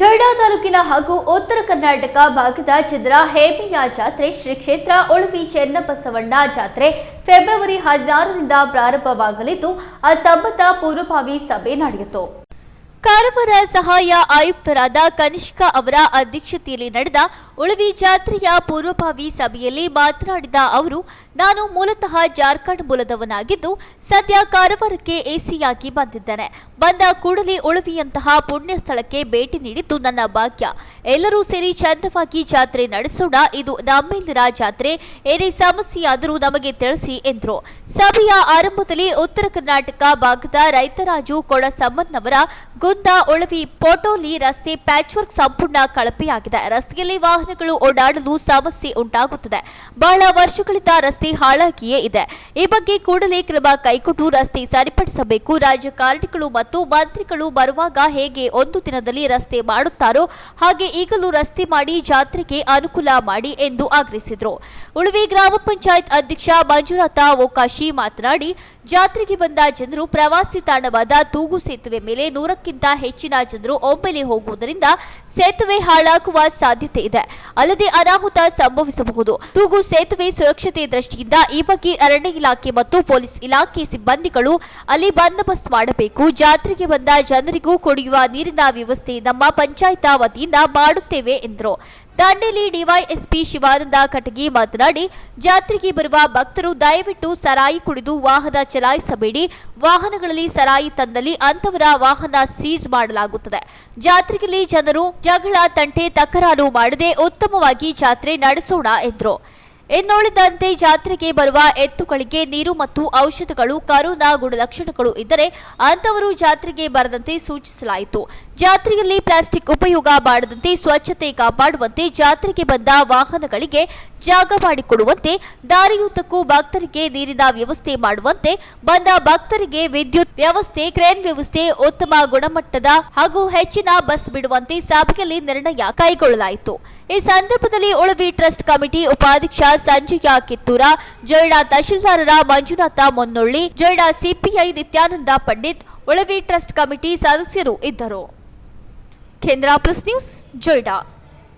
ಜೊಯ್ಡಾ ತಾಲೂಕಿನ ಹಾಗೂ ಉತ್ತರ ಕರ್ನಾಟಕ ಭಾಗದ ಚಂದ್ರ ಹೇಮಿಯ ಜಾತ್ರೆ ಶ್ರೀ ಕ್ಷೇತ್ರ ಉಳುವಿ ಚೆನ್ನಬಸವಣ್ಣ ಜಾತ್ರೆ ಫೆಬ್ರವರಿ ಹದಿನಾರರಿಂದ ಪ್ರಾರಂಭವಾಗಲಿದ್ದು, ಆ ಸಂಬಂಧ ಪೂರ್ವಭಾವಿ ಸಭೆ ನಡೆಯಿತು. ಕಾರವಾರ ಸಹಾಯ ಆಯುಕ್ತರಾದ ಕನಿಷ್ಕ ಅವರ ಅಧ್ಯಕ್ಷತೆಯಲ್ಲಿ ನಡೆದ ಉಳವಿ ಜಾತ್ರೆಯ ಪೂರ್ವಭಾವಿ ಸಭೆಯಲ್ಲಿ ಮಾತನಾಡಿದ ಅವರು, ನಾನು ಮೂಲತಃ ಜಾರ್ಖಂಡ್ ಮೂಲದವನಾಗಿದ್ದು, ಸದ್ಯ ಕಾರವಾರಕ್ಕೆ ಎಸಿಯಾಗಿ ಬಂದಿದ್ದೇನೆ. ಬಂದ ಕೂಡಲೇ ಉಳವಿಯಂತಹ ಪುಣ್ಯ ಸ್ಥಳಕ್ಕೆ ಭೇಟಿ ನೀಡಿದ್ದು ನನ್ನ ಭಾಗ್ಯ. ಎಲ್ಲರೂ ಸೇರಿ ಚಂದವಾಗಿ ಜಾತ್ರೆ ನಡೆಸೋಣ, ಇದು ನಮ್ಮೆಲ್ಲರ ಜಾತ್ರೆ. ಏನೇ ಸಮಸ್ಯೆಯಾದರೂ ನಮಗೆ ತಿಳಿಸಿ, ಎಂದರು. ಸಭೆಯ ಆರಂಭದಲ್ಲಿ ಉತ್ತರ ಕರ್ನಾಟಕ ಭಾಗದ ರೈತರಾಜು ಕೊಡಸಮ್ಮನ್ನವರ ಉಳವಿ ಪೋಟೋಲಿ ರಸ್ತೆ ಪ್ಯಾಚ್ ವರ್ಕ್ ಸಂಪೂರ್ಣ ಕಳಪೆಯಾಗಿದೆ. ರಸ್ತೆಯಲ್ಲಿ ವಾಹನಗಳು ಓಡಾಡಲು ಸಮಸ್ಯೆ ಉಂಟಾಗುತ್ತದೆ. ಬಹಳ ವರ್ಷಗಳಿಂದ ರಸ್ತೆ ಹಾಳಾಗಿಯೇ ಇದೆ. ಈ ಬಗ್ಗೆ ಕೂಡಲೇ ಕ್ರಮ ಕೈಗೊಂಡು ರಸ್ತೆ ಸರಿಪಡಿಸಬೇಕು. ರಾಜಕಾರಣಿಗಳು ಮತ್ತು ಮಂತ್ರಿಗಳು ಬರುವಾಗ ಹೇಗೆ ಒಂದು ದಿನದಲ್ಲಿ ರಸ್ತೆ ಮಾಡುತ್ತಾರೋ ಹಾಗೆ ಈಗಲೂ ರಸ್ತೆ ಮಾಡಿ ಜಾತ್ರೆಗೆ ಅನುಕೂಲ ಮಾಡಿ ಎಂದು ಆಗ್ರಹಿಸಿದರು. ಉಳುವಿ ಗ್ರಾಮ ಪಂಚಾಯತ್ ಅಧ್ಯಕ್ಷ ಮಂಜುನಾಥ ಓಕಾಶಿ ಮಾತನಾಡಿ, ಜಾತ್ರೆಗೆ ಬಂದ ಜನರು ಪ್ರವಾಸಿ ತಾಣವಾದ ತೂಗು ಸೇತುವೆ ಮೇಲೆ ನೂರಕ್ಕಿಂತ ಹೆಚ್ಚಿನ ಜನರು ಒಮ್ಮೆಲೆ ಹೋಗುವುದರಿಂದ ಸೇತುವೆ ಹಾಳಾಗುವ ಸಾಧ್ಯತೆ ಇದೆ. ಅಲ್ಲದೆ ಅನಾಹುತ ಸಂಭವಿಸಬಹುದು. ತೂಗು ಸೇತುವೆ ಸುರಕ್ಷತೆ ದೃಷ್ಟಿಯಿಂದ ಈ ಬಗ್ಗೆ ಅರಣ್ಯ ಇಲಾಖೆ ಮತ್ತು ಪೊಲೀಸ್ ಇಲಾಖೆ ಸಿಬ್ಬಂದಿಗಳು ಅಲ್ಲಿ ಬಂದೋಬಸ್ತ್ ಮಾಡಬೇಕು. ಜಾತ್ರೆಗೆ ಬಂದ ಜನರಿಗೂ ಕುಡಿಯುವ ನೀರಿನ ವ್ಯವಸ್ಥೆ ನಮ್ಮ ಪಂಚಾಯತ ವತಿಯಿಂದ ಮಾಡುತ್ತೇವೆ ಎಂದರು. ದಾಂಡೇಲಿ ಡಿವೈಎಸ್ಪಿ ಶಿವಾನಂದ ಕಟಗಿ ಮಾತನಾಡಿ, ಜಾತ್ರೆಗೆ ಬರುವ ಭಕ್ತರು ದಯವಿಟ್ಟು ಸರಾಯಿ ಕುಡಿದು ವಾಹನ ಚಲಾಯಿಸಬೇಡಿ. ವಾಹನಗಳಲ್ಲಿ ಸರಾಯಿ ತಂದಲ್ಲಿ ಅಂತವರ ವಾಹನ ಸೀಜ್ ಮಾಡಲಾಗುತ್ತದೆ. ಜಾತ್ರೆಯಲ್ಲಿ ಜನರು ಜಗಳ, ತಂಟೆ, ತಕರಾರು ಮಾಡದೆ ಉತ್ತಮವಾಗಿ ಜಾತ್ರೆ ನಡೆಸೋಣ ಎಂದರು. ಇನ್ನುಳಿದಂತೆ ಜಾತ್ರೆಗೆ ಬರುವ ಎತ್ತುಗಳಿಗೆ ನೀರು ಮತ್ತು ಔಷಧಗಳು, ಕರೋನಾ ಗುಣಲಕ್ಷಣಗಳು ಇದ್ದರೆ ಅಂತವರು ಜಾತ್ರೆಗೆ ಬರದಂತೆ ಸೂಚಿಸಲಾಯಿತು. ಜಾತ್ರೆಯಲ್ಲಿ ಪ್ಲಾಸ್ಟಿಕ್ ಉಪಯೋಗ ಮಾಡದಂತೆ, ಸ್ವಚ್ಛತೆ ಕಾಪಾಡುವಂತೆ, ಜಾತ್ರೆಗೆ ಬಂದ ವಾಹನಗಳಿಗೆ ಜಾಗ ಮಾಡಿಕೊಡುವಂತೆ, ದಾರಿಯುದ್ದಕ್ಕೂ ಭಕ್ತರಿಗೆ ನೀರಿನ ವ್ಯವಸ್ಥೆ ಮಾಡುವಂತೆ, ಬಂದ ಭಕ್ತರಿಗೆ ವಿದ್ಯುತ್ ವ್ಯವಸ್ಥೆ, ಕ್ರೇನ್ ವ್ಯವಸ್ಥೆ, ಉತ್ತಮ ಗುಣಮಟ್ಟದ ಹಾಗೂ ಹೆಚ್ಚಿನ ಬಸ್ ಬಿಡುವಂತೆ ಸಭೆಯಲ್ಲಿ ನಿರ್ಣಯ ಕೈಗೊಳ್ಳಲಾಯಿತು. ಈ ಸಂದರ್ಭದಲ್ಲಿ ಉಳವಿ ಟ್ರಸ್ಟ್ ಕಮಿಟಿ ಉಪಾಧ್ಯಕ್ಷ Sanjay Kittur, Joida ತಹಶೀಲ್ದಾರರ Manjunath Monnolli, Joida CPI Nityanand Pandit, Ulavi trust committee ಸದಸ್ಯರು ಇದ್ದರು. ಕೇಂದ್ರ ಪ್ಲಸ್ ನ್ಯೂಸ್, ಜೊಯ್ಡಾ.